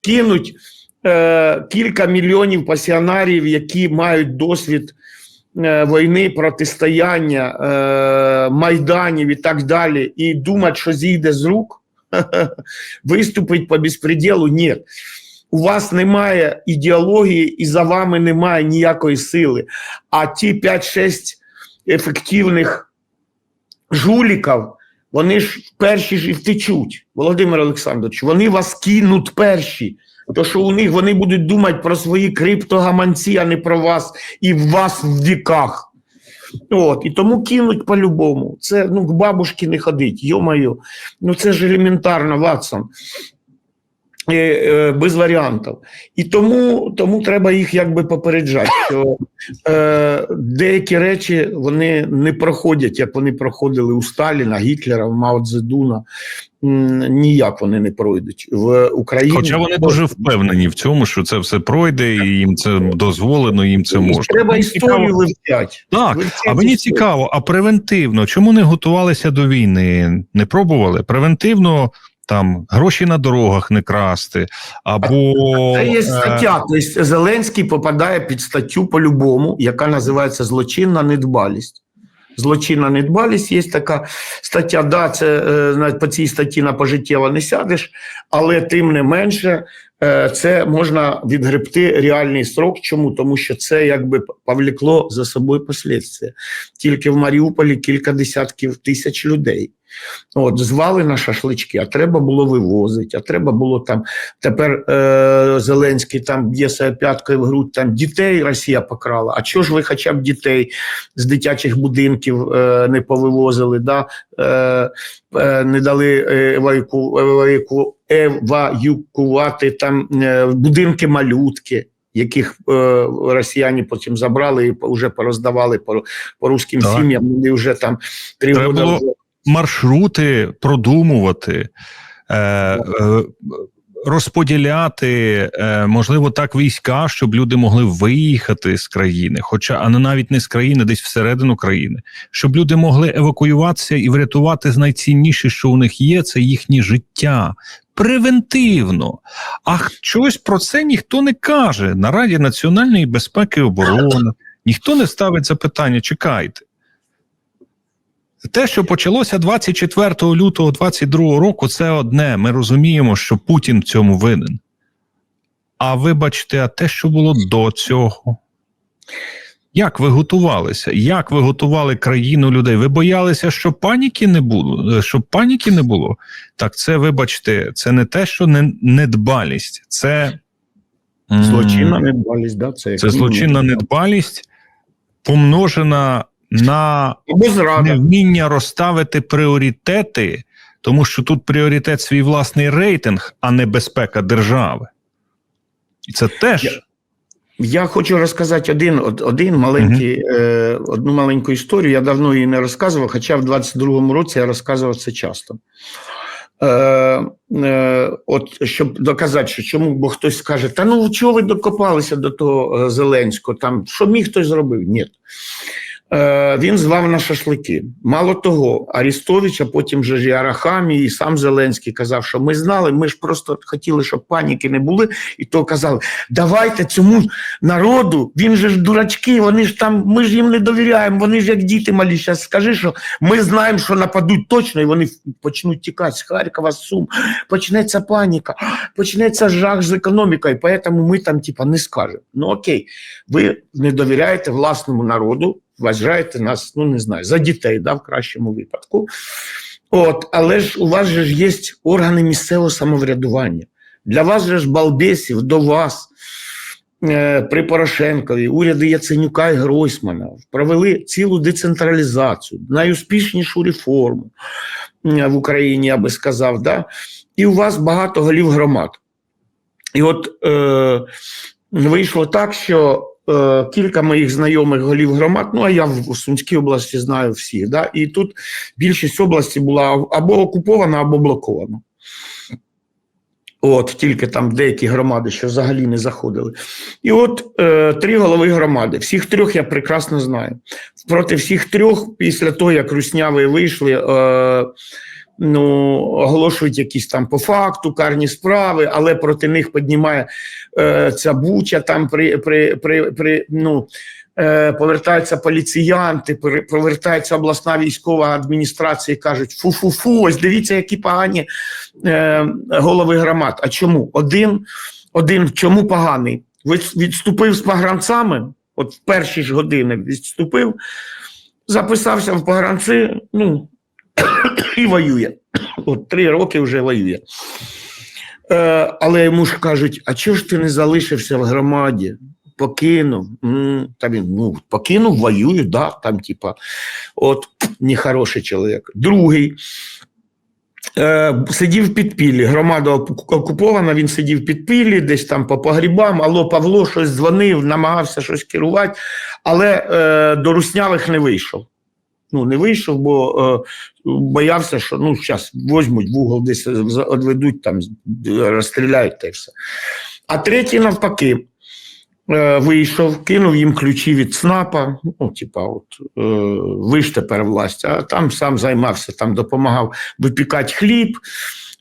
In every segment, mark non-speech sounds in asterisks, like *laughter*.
кинуть е, кілька мільйонів пасіонарів, які мають досвід е, війни, протистояння, е, майданів і так далі, і думати, що зійде з рук, *laughs* виступить по безпреділу, ні. У вас немає ідеології, і за вами немає ніякої сили. А ті 5-6 ефективних жуліків, вони ж перші ж і втечуть, Володимир Олександрович, вони вас кинуть перші. То, що у них вони будуть думати про свої криптогаманці, а не про вас і в вас в віках. От, і тому кинуть по-любому. Це ну, к бабушки не ходить, йо-моє. Ну це ж елементарно, Ватсон. Е, без варіантів. І тому, тому треба їх якби попереджати, що е, деякі речі вони не проходять, як вони проходили у Сталіна, Гітлера, Мао Цзедуна. Ніяк вони не пройдуть в Україні. Хоча вони дуже впевнені в цьому, що це все пройде, і їм це дозволено, їм це можна. Треба історію вивчати. Так, а мені історію. цікаво, а превентивно, чому не готувалися до війни? Не пробували? Превентивно там гроші на дорогах не красти, або Це є е, стаття. Тобто Зеленський попадає під статтю по-любому, яка називається злочинна недбалість. Злочинна недбалість є така стаття. Да, це е, по цій статті на пожиттєво не сядеш, але тим не менше е, це можна відгребти реальний срок. Чому? Тому що це якби повлекло за собою послідствия. Тільки в Маріуполі кілька десятків тисяч людей. От, звали на шашлички, а треба було вивозити, а треба було там. Тепер е, Зеленський там б'є себе п'яткою в грудь, там дітей Росія покрала. А чого ж ви хоча б дітей з дитячих будинків е, не повивозили, да? е, е, не дали е, еваку, еваку, евакувати там е, будинки малютки. Яких е, росіяни потім забрали і вже пороздавали по, по русським Так. сім'ям. Вони вже там три Треба роки маршрути продумувати. Е, е, Розподіляти, е, можливо, так війська, щоб люди могли виїхати з країни, хоча а не навіть не з країни, десь всередину країни, щоб люди могли евакуюватися і врятувати з найцінніше, що у них є, це їхнє життя. Превентивно. А щось про це ніхто не каже на Раді національної безпеки і оборони. Ніхто не ставить запитання. Чекайте. Те, що почалося 24 лютого 22 року, це одне. Ми розуміємо, що Путін в цьому винен. А вибачте, а те, що було до цього? Як ви готувалися? Як ви готували країну людей? Ви боялися, що паніки не було? Щоб паніки не було? Так, це, вибачте, це не те, що не, недбалість, це Злочинна недбалість, да, це, Це злочинна недбалість, помножена на невміння розставити пріоритети, тому що тут пріоритет свій власний рейтинг, а не безпека держави. І це теж Я- Я хочу розказати один, один маленький, е, одну маленьку історію. Я давно її не розказував, хоча в 22-му році я розказував це часто. Е, е, от щоб доказати, що чому, бо хтось скаже, та ну чого ви докопалися до того е, Зеленського? Там що міг хтось зробив? Ні. Е, він звав на шашлики. Мало того, Арістович, а потім же і Арахамі, і сам Зеленський казав, що ми знали, ми ж просто хотіли, щоб паніки не були, і то казали, давайте цьому народу, він же ж дурачки, вони ж там, ми ж їм не довіряємо, вони ж як діти малі. Зараз скажи, що ми знаємо, що нападуть точно, і вони почнуть тікати з Харкова, з Сум, почнеться паніка, почнеться жах з економікою, тому ми там типа не скажемо. Ну окей, ви не довіряєте власному народу, вважаєте нас, ну не знаю, за дітей, да, в кращому випадку. От, але ж у вас же ж є органи місцевого самоврядування. Для вас же ж балбесів, до вас е, при Порошенкові, уряди Яценюка і Гройсмана провели цілу децентралізацію, найуспішнішу реформу в Україні, я би сказав. Да? І у вас багато голів громад. І от е, вийшло так, що кілька моїх знайомих голів громад, ну а я в Сумській області знаю всіх. Да? І тут більшість області була або окупована, або блокована. От, тільки там деякі громади, що взагалі не заходили. І от е, три голови громади. Всіх трьох я прекрасно знаю. Проти всіх трьох, після того, як русняві вийшли, е, ну, оголошують якісь там по факту карні справи, але проти них піднімає е, ця буча, там при, при, при, при ну, е, повертаються поліціянти, повертається обласна військова адміністрація і кажуть: фу-фу-фу, ось дивіться, які погані е, голови громад. А чому? Один, один чому поганий? Відступив з погранцями, от в перші ж години відступив, записався в погранці, ну, і воює. От три роки вже воює. Е, але йому ж кажуть: а чого ж ти не залишився в громаді? Покинув. Та він ну, покинув, воюю, да, там, типа, от нехороший чоловік. Другий. Е, сидів в підпіллі, громада окупована, він сидів в підпіллі, десь там по погрібам, алло, Павло щось дзвонив, намагався щось керувати, але е, до руснявих не вийшов. Ну, не вийшов, бо е, боявся, що ну, зараз возьмуть в угол, десь відведуть, там, розстріляють та все. А третій, навпаки, е, вийшов, кинув їм ключі від СНАПа. Ну, типа, от, е, ви ж тепер власть, а там сам займався, там допомагав випікати хліб.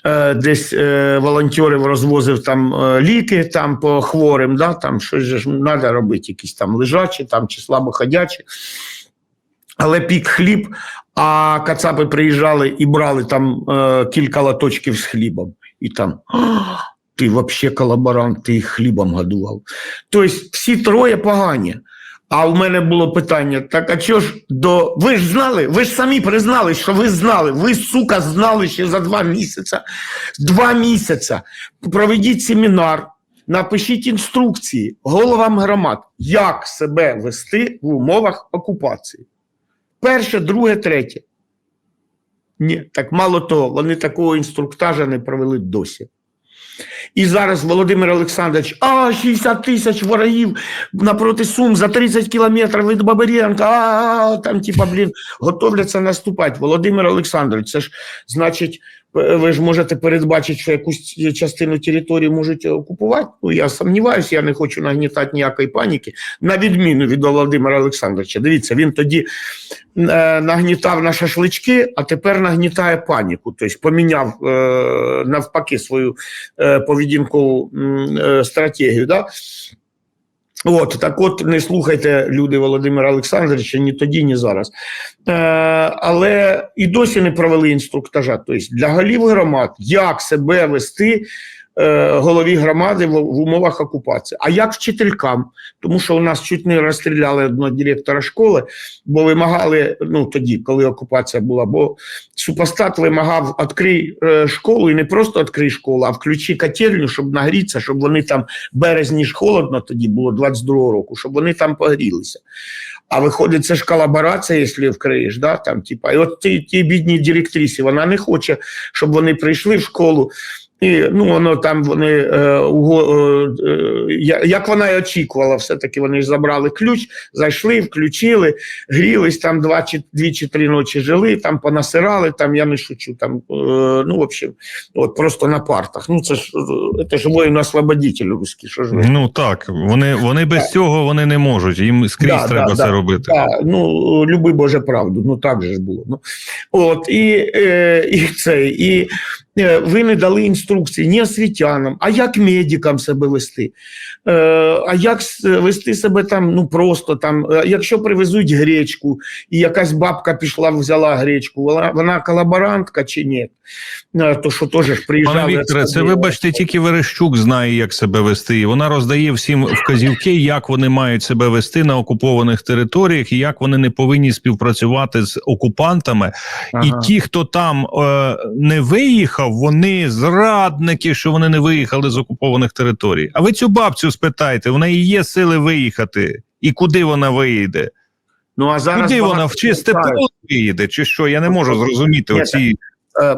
е, Десь е, волонтерів розвозив там е, ліки там по хворим, да, там щось ж треба робити, якісь там лежачі там, чи слабоходячі. Але пік хліб, а кацапи приїжджали і брали там е, кілька латочків з хлібом. І там ти взагалі колаборант, ти їх хлібом годував. Тобто всі троє погані. А в мене було питання: так а чого ж до. Ви ж знали, ви ж самі признали, що ви знали. Ви, сука, знали ще за два місяці. Два місяці. Проведіть семінар, напишіть інструкції головам громад, як себе вести в умовах окупації. Перше, друге, третє. Ні, так мало того, вони такого інструктажа не провели досі. І зараз Володимир Олександрович, а 60 тисяч ворогів напроти Сум за 30 кілометрів від Бабиренка, а там, типа, блін, готовляться наступати. Володимир Олександрович, це ж значить, ви ж можете передбачити, що якусь частину території можуть окупувати. Ну, я сумніваюся, я не хочу нагнітати ніякої паніки, на відміну від Володимира Олександровича. Дивіться, він тоді е, нагнітав на шашлички, а тепер нагнітає паніку. Тобто поміняв е, навпаки свою е, поведінкову е, стратегію. Да? От, так от не слухайте люди Володимира Олександровича ні тоді, ні зараз. Е, але і досі не провели інструктажа. Тобто для голів громад, як себе вести голові громади в, в умовах окупації. А як вчителькам? Тому що у нас чуть не розстріляли одного директора школи, бо вимагали, ну тоді, коли окупація була, бо супостат вимагав відкрий е, школу і не просто відкрий школу, а включи котельню, щоб нагрітися, щоб вони там березні ж холодно тоді було 22-го року, щоб вони там погрілися. А виходить, це ж колаборація, якщо вкриєш, да, там, типа, і от ті, ті бідні директрисі, вона не хоче, щоб вони прийшли в школу. І ну воно там вони е, уго, е, е, як вона і очікувала, все-таки вони ж забрали ключ, зайшли, включили, грілись там два чи дві чи три ночі жили, там понасирали, там я не шучу. Там е, ну в общем, от просто на партах. Ну це ж це ж воїн освободитель русський, що ж ви. Ну так, вони, вони без цього вони не можуть. Їм скрізь Да, треба да, це да. робити. Да, ну, люби Боже правду, ну так же ж було. Ну, от, і, е, і це, і ви не дали інструкції ні освітянам, а як медикам себе вести, е, а як вести себе там, ну просто там, е, якщо привезуть гречку, і якась бабка пішла, взяла гречку, вона, вона колаборантка чи ні? Е, То що теж ж приїжджали. Пане Вікторе, це вибачте, тільки Верещук знає, як себе вести. І вона роздає всім вказівки, як вони мають себе вести на окупованих територіях, і як вони не повинні співпрацювати з окупантами. Ага. І ті, хто там е, не виїхав, вони зрадники, що вони не виїхали з окупованих територій. А ви цю бабцю спитайте, в неї є сили виїхати, і куди вона виїде? Ну, а зараз Куди вона в чисте поле виїде? Чи що? Я не можу зрозуміти оці. Е,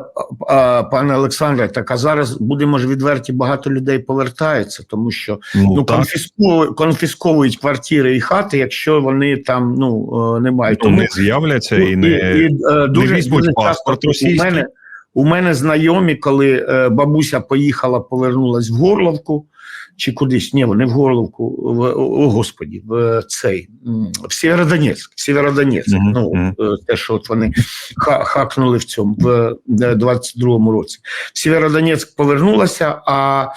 Пане Олександре, так а зараз будемо ж відверті, багато людей повертається, тому що Ну, ну конфісковують, конфісковують квартири і хати, якщо вони там ну е, не мають. Ну, не з'являться і не. і, е, дуже, візьмуть дуже паспорт російський. У мене У мене знайомі, коли е, бабуся поїхала, повернулась в Горловку чи кудись, ні, не в Горловку, в, о, господі, в цей, м, в Сєвєродонецьк, Сєвєродонецьк, Мгм, ну, е, те, що от вони ха- хакнули в цьому, в е, 22-му році. В Сєвєродонецьк повернулася, а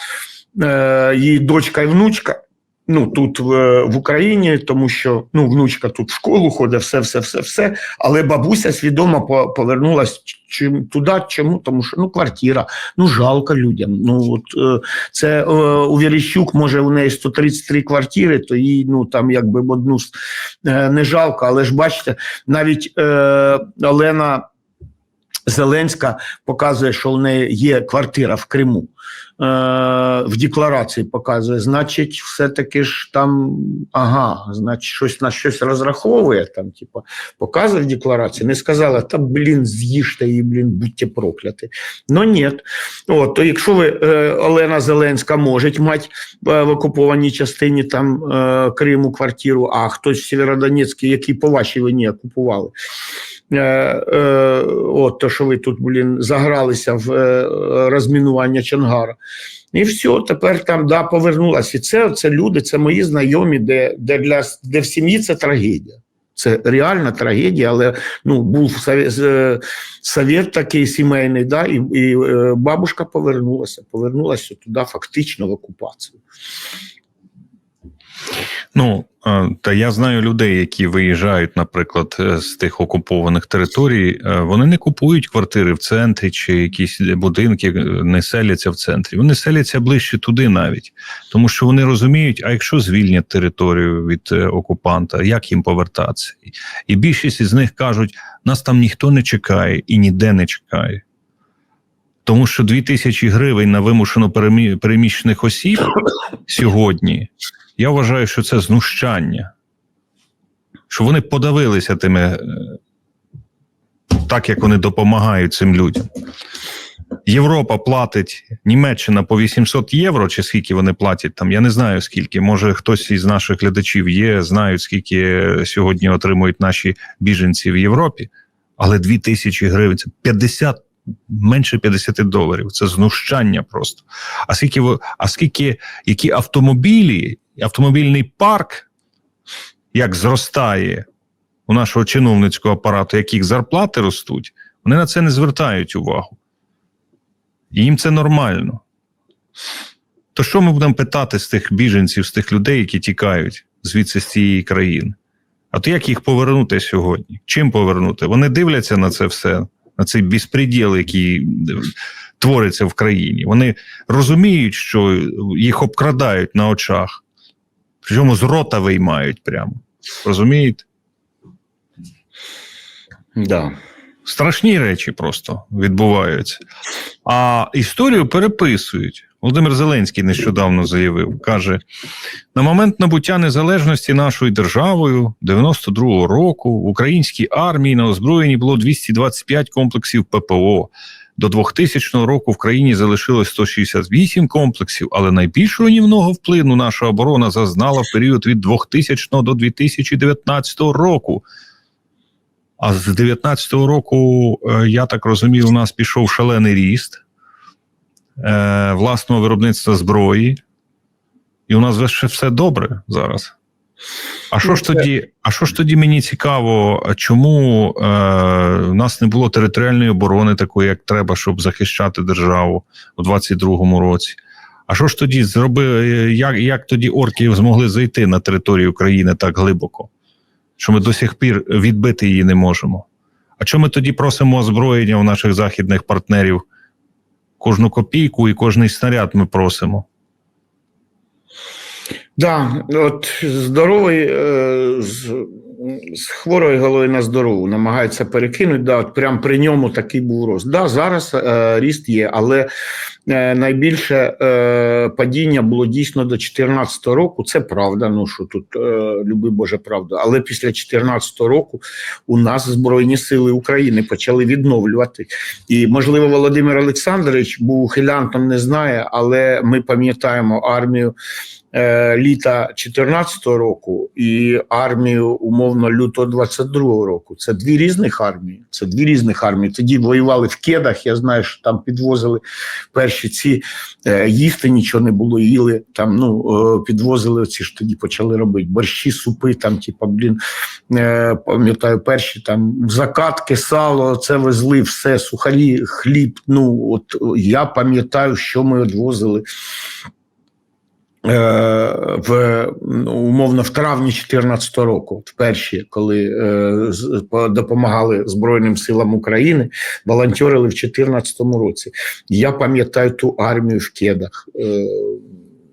е, її дочка і внучка, ну, тут в, в Україні, тому що ну, внучка тут в школу ходить, все, все, все, все. Але бабуся свідомо по- повернулась чим, туди. Чому? Тому що ну, квартира, ну жалко людям. Ну, от, е, це е, у Віріщук, може, у неї 133 квартири, то їй ну, там якби одну е, не жалко. Але ж бачите, навіть е, Олена. Зеленська показує, що в неї є квартира в Криму. Е, в декларації показує, значить, все-таки ж там, ага, значить, щось на щось розраховує, там, типу, показує в декларації, не сказала, та блін, з'їжте її, блін, будьте прокляті. Ну ні. От, то якщо ви, е, Олена Зеленська, може мати е, в окупованій частині там Криму квартиру, а хтось в Сєвєродонецькій, який по вашій вині окупували. Е, е, от, то, що ви тут, блін, загралися в е, розмінування Чонгара. І все, тепер там да, повернулася. І це, це люди, це мої знайомі, де, де, для, де в сім'ї це трагедія. Це реальна трагедія, але ну, був совєт такий сімейний, да, і, і бабушка повернулася, повернулася туди фактично в окупацію. Ну е, та я знаю людей, які виїжджають, наприклад, е, з тих окупованих територій. е, Вони не купують квартири в центрі чи якісь будинки, не селяться в центрі. Вони селяться ближче туди навіть, тому що вони розуміють, а якщо звільнять територію від окупанта, як їм повертатися? І більшість із них кажуть: нас там ніхто не чекає і ніде не чекає. Тому що 2000 гривень на вимушено переміщених осіб сьогодні я вважаю, що це знущання. Що вони подавилися тими, е, так як вони допомагають цим людям. Європа платить Німеччина по 800 євро, чи скільки вони платять там. Я не знаю скільки. Може, хтось із наших глядачів є, знають, скільки сьогодні отримують наші біженці в Європі. Але 2000 гривень це 50, менше 50 доларів. Це знущання просто. А скільки, а скільки які автомобілі, автомобільний парк, як зростає у нашого чиновницького апарату, яких зарплати ростуть, вони на це не звертають увагу. Їм це нормально. То що ми будемо питати з тих біженців, з тих людей, які тікають звідси з цієї країни? А то як їх повернути сьогодні? Чим повернути? Вони дивляться на це все, на цей безпреділ, який твориться в країні. Вони розуміють, що їх обкрадають на очах, причому з рота виймають прямо. Розумієте? Да. Страшні речі просто відбуваються. А історію переписують. Володимир Зеленський нещодавно заявив, каже: на момент набуття незалежності нашою державою 92-го року в українській армії на озброєнні було 225 комплексів ППО. До 2000 року в країні залишилось 168 комплексів, але найбільш руйнівного впливу наша оборона зазнала в період від 2000 до 2019 року. А з 19-го року, е, я так розумію, у нас пішов шалений ріст е, власного виробництва зброї, і у нас ще все добре зараз. А що ж Ну, тоді? А що ж тоді мені цікаво, чому е, у нас не було територіальної оборони такої, як треба, щоб захищати державу у 22-му році? А що ж тоді зробили? Як, як тоді орки змогли зайти на територію України так глибоко? що ми до сих пір відбити її не можемо. А чому ми тоді просимо озброєння у наших західних партнерів? Кожну копійку і кожний снаряд ми просимо. Да, от здоровий е, з, з хворої голови на здорову намагається перекинути. Да, от прям при ньому такий був рост. Да, зараз е, ріст є, але е, найбільше е, падіння було дійсно до 2014 року. Це правда. Ну що тут е, люби Боже правда. Але після 2014 року у нас Збройні Сили України почали відновлювати. І можливо, Володимир Олександрович був ухилянтом, не знає, але ми пам'ятаємо армію е, літа 2014 року і армію умовно лютого 22 року. Це дві різних армії. Це дві різних армії. Тоді воювали в кедах. Я знаю, що там підвозили перші ці е, їсти, нічого не було, їли там. Ну е, підвозили ці ж тоді почали робити борщі, супи. Там, типа, блін, е, пам'ятаю, перші там закатки, сало, це везли все, сухарі, хліб. Ну от я пам'ятаю, що ми відвозили. Е, в ну, умовно в травні 2014 року, в перші, коли е, допомагали Збройним силам України, волонтерили в 2014 році. Я пам'ятаю ту армію в кедах. Е,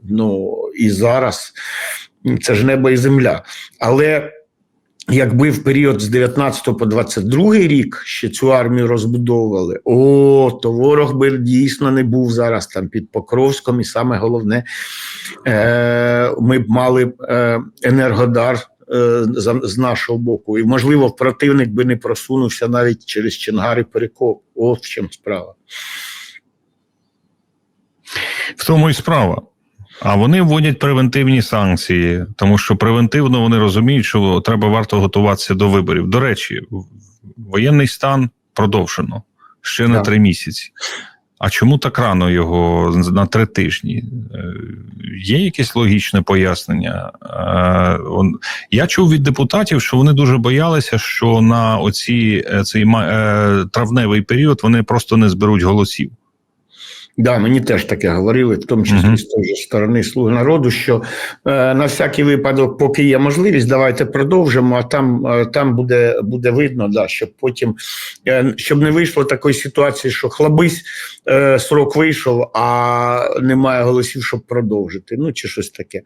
ну і зараз це ж небо і земля. Але якби в період з 19 по 22 рік ще цю армію розбудовували, о, то ворог би дійсно не був зараз там під Покровськом, і саме головне, е, ми б мали е, енергодар. е, З нашого боку, і можливо, противник би не просунувся навіть через Чонгар і Перекоп. От в чому справа. В тому і справа. А вони вводять превентивні санкції, тому що превентивно вони розуміють, що треба варто готуватися до виборів. До речі, воєнний стан продовжено ще на три місяці. А чому так рано його на три тижні? Е, Є якесь логічне пояснення? Е, Я чув від депутатів, що вони дуже боялися, що на оці е, цей ма- травневий період вони просто не зберуть голосів. Да, мені теж таке говорили, в тому числі з тої сторони слуг народу, що е, на всякий випадок, поки є можливість, давайте продовжимо, а там, е, там буде, буде видно, да, щоб потім е, щоб не вийшло такої ситуації, що хлабись, е, срок вийшов, а немає голосів, щоб продовжити. Ну чи щось таке.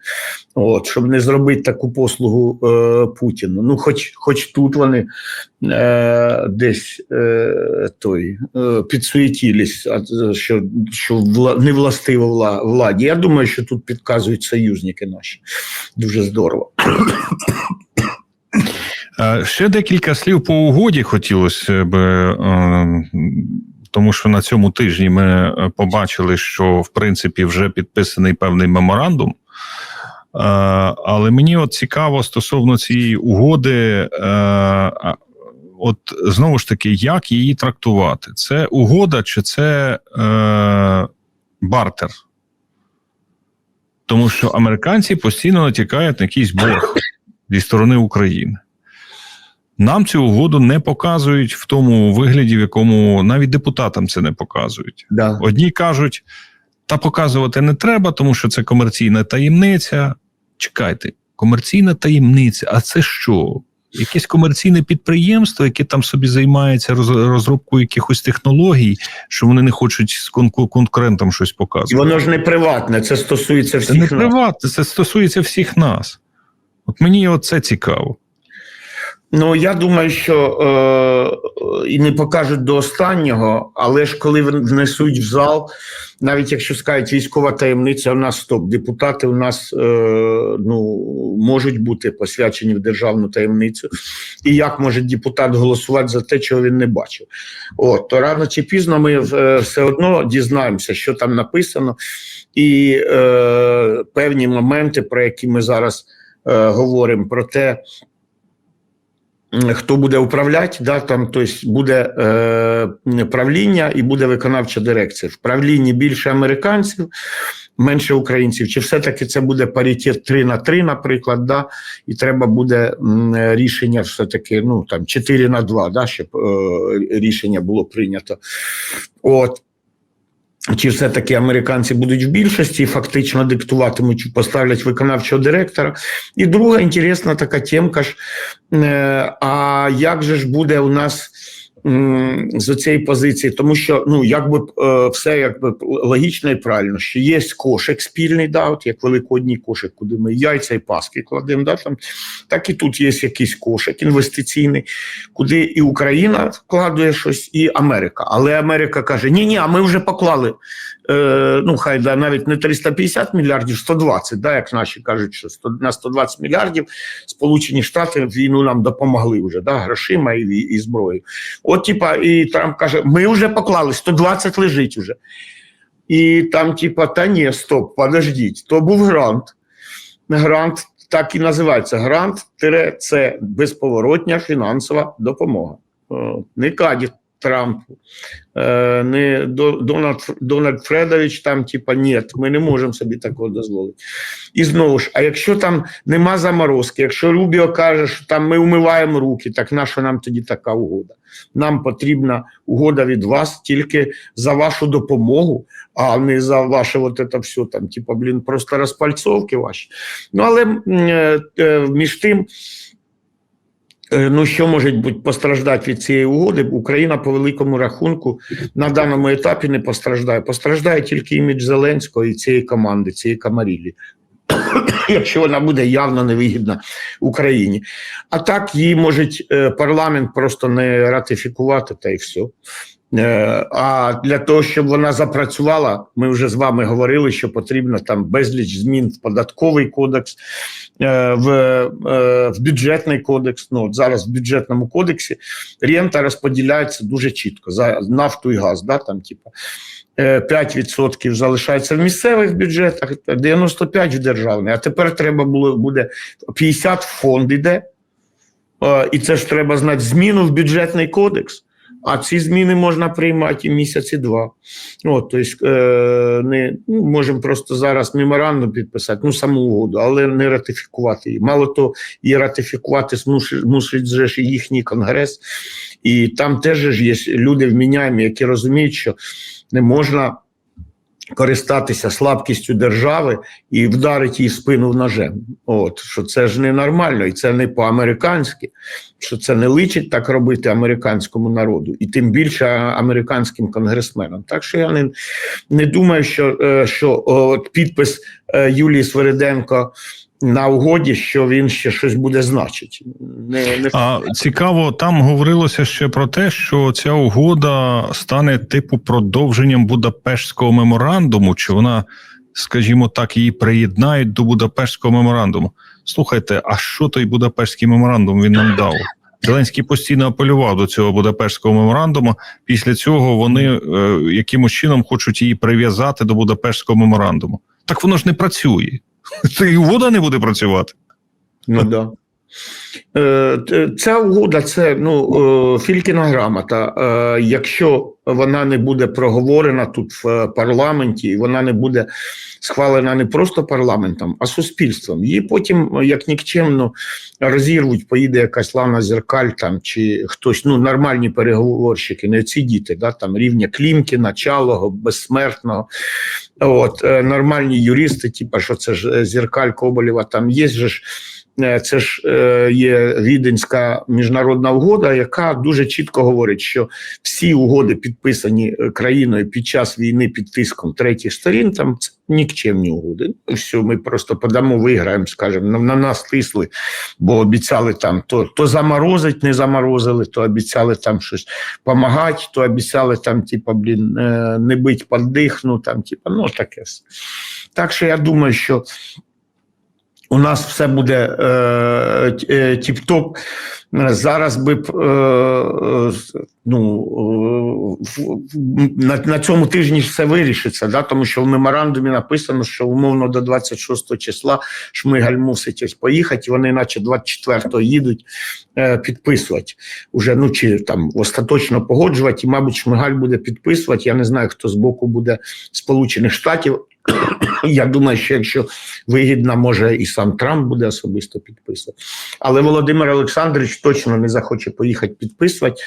От, щоб не зробити таку послугу е, Путіну. Ну, хоч, хоч тут вони е, десь е, той е, е, що, що не властиво владі. Я думаю, що тут підказують союзники наші. Дуже здорово. Ще декілька слів по угоді хотілося б, е, тому що на цьому тижні ми е, побачили, що в принципі вже підписаний певний меморандум. Е, Але мені от цікаво стосовно цієї угоди, от знову ж таки, як її трактувати? Це угода чи це е, бартер? Тому що американці постійно натякають на якийсь борг зі сторони України. Нам цю угоду не показують в тому вигляді, в якому навіть депутатам це не показують. Да. Одні кажуть, та показувати не треба, тому що це комерційна таємниця. Чекайте, комерційна таємниця, а це що? Якесь комерційне підприємство, яке там собі займається розробкою якихось технологій, що вони не хочуть з конку- конкурентам щось І показувати. воно ж не приватне, це стосується Це не всіх нас. приватне, це стосується всіх нас. От мені оце цікаво. Ну я думаю, що е, і не покажуть до останнього, але ж коли внесуть в зал, навіть якщо скажуть військова таємниця, у нас стоп, депутати у нас е, ну можуть бути посвячені в державну таємницю. І як може депутат голосувати за те, чого він не бачив? От то рано чи пізно ми е, все одно дізнаємося, що там написано, і е, певні моменти, про які ми зараз е, говоримо, про те хто буде управляти, да, там, тобто буде е, правління і буде виконавча дирекція. В правлінні більше американців, менше українців. Чи все-таки це буде паритет 3 на 3, наприклад, да, і треба буде рішення все-таки ну, там, 4 на 2, да, щоб е, рішення було прийнято. От. Чи все-таки американці будуть в більшості фактично диктуватимуть, чи поставлять виконавчого директора. І друга інтересна така темка ж, е, а як же ж буде у нас з цієї позиції? Тому що ну, якби е, все якби логічно і правильно, що є кошик спільний, да, от як великодній кошик, куди ми яйця і паски кладемо, да, там, так і тут є якийсь кошик інвестиційний, куди і Україна вкладує щось, і Америка. Але Америка каже: ні, ні, а ми вже поклали. Е, ну, хай да, навіть не 350 мільярдів, 120, да, як наші кажуть, що 100, на 120 мільярдів Сполучені Штати війну нам допомогли вже да, грошима і, і зброєю. От, типа, і Трамп каже: ми вже поклали, 120 лежить уже. І там, типа, та ні, стоп, подождіть, то був грант. грант так і називається грант це безповоротня фінансова допомога. Не каді Трампу, е, не Дональд, Дональд Фредович там, типа, ні, ми не можемо собі такого дозволити. І знову ж, а якщо там нема заморозки, якщо Рубіо каже, що там ми умиваємо руки, так наша нам тоді така угода? Нам потрібна угода від вас тільки за вашу допомогу, а не за ваше вот это все там, типа, блін, просто розпальцовки ваші. Ну, але е, е, між тим, ну що може бути постраждати від цієї угоди? Україна по великому рахунку на даному етапі не постраждає. Постраждає тільки імідж Зеленського і цієї команди, цієї камарілі. *coughs* Якщо вона буде явно невигідна Україні. А так її може парламент просто не ратифікувати, та й все. Е, А для того, щоб вона запрацювала, ми вже з вами говорили, що потрібно там безліч змін в податковий кодекс, е, в, е, в бюджетний кодекс. Ну от зараз в бюджетному кодексі рента розподіляється дуже чітко за нафту і газ. Да, там, типу, е, 5% залишається в місцевих бюджетах, 95% в державних. А тепер треба було буде 50 в фонд іде. І це ж треба знати зміну в бюджетний кодекс. А ці зміни можна приймати і місяці два. От, тобто, е, не ну, можемо просто зараз меморандум підписати, ну саму угоду, але не ратифікувати її. Мало того, і ратифікувати мусить же ж їхній конгрес, і там теж ж є люди вміняємі, які розуміють, що не можна користатися слабкістю держави і вдарить її спину ножем. От що це ж ненормально, і це не по-американськи, що це не личить так робити американському народу, і тим більше американським конгресменам. Так що я не, не думаю, що, е, що от підпис е, Юлії Свириденко на угоді, що він ще щось буде значити. Не, не А цікаво, там говорилося ще про те, що ця угода стане типу продовженням Будапештського меморандуму, чи вона, скажімо так, її приєднають до Будапештського меморандуму. Слухайте, а що той Будапештський меморандум він нам дав? Зеленський постійно апелював до цього Будапештського меморандуму. Після цього вони е, якимось чином хочуть її прив'язати до Будапештського меморандуму. Так воно ж не працює. Це і вода не буде працювати. Ну да. Е, Ця угода це ну, е, Фількіна грамота. Е, Якщо вона не буде проговорена тут в парламенті, і вона не буде схвалена не просто парламентом, а суспільством. Її потім, як нікчемно, розірвуть, поїде якась Лана Зеркаль там, чи хтось, ну, нормальні переговорщики, не ці діти, да, там, рівня Клімкіна, Чалого, Безсмертного. От, нормальні юристи, типу, що це ж Зеркаль Коболєва, там є ж. Е, Це ж е, є Віденська міжнародна угода, яка дуже чітко говорить, що всі угоди, підписані е, країною під час війни під тиском третіх сторін, там це нікчемні угоди. Все, ми просто подамо, виграємо, скажемо, на, на нас тисли, бо обіцяли там то, то заморозить, не заморозили, то обіцяли там щось допомагати, то обіцяли там, типа, блін, не бить під дих, ну там, типа, ну таке. Так що я думаю, що у нас все буде е, е, тіп-топ. Зараз би е, ну, е, на, на цьому тижні все вирішиться, да? тому що в меморандумі написано, що умовно до 26 числа Шмигаль мусить ось поїхати, і вони, наче 24-го їдуть е, підписувати. Уже, ну, чи там остаточно погоджувати, і, мабуть, Шмигаль буде підписувати. Я не знаю, хто з боку буде Сполучених Штатів. Я думаю, що якщо вигідно, може і сам Трамп буде особисто підписувати. Але Володимир Олександрович точно не захоче поїхати підписувати.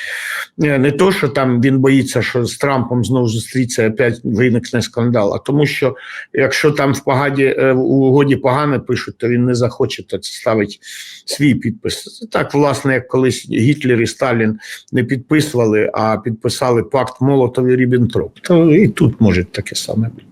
Е, Не то, що там він боїться, що з Трампом знову зустріться і опять виникне скандал, а тому, що якщо там в погаді е, в угоді погане пишуть, то він не захоче то ставити свій підпис. Це так, власне, як колись Гітлер і Сталін не підписували, а підписали пакт Молотов і Ріббентроп. То і тут може таке саме бути.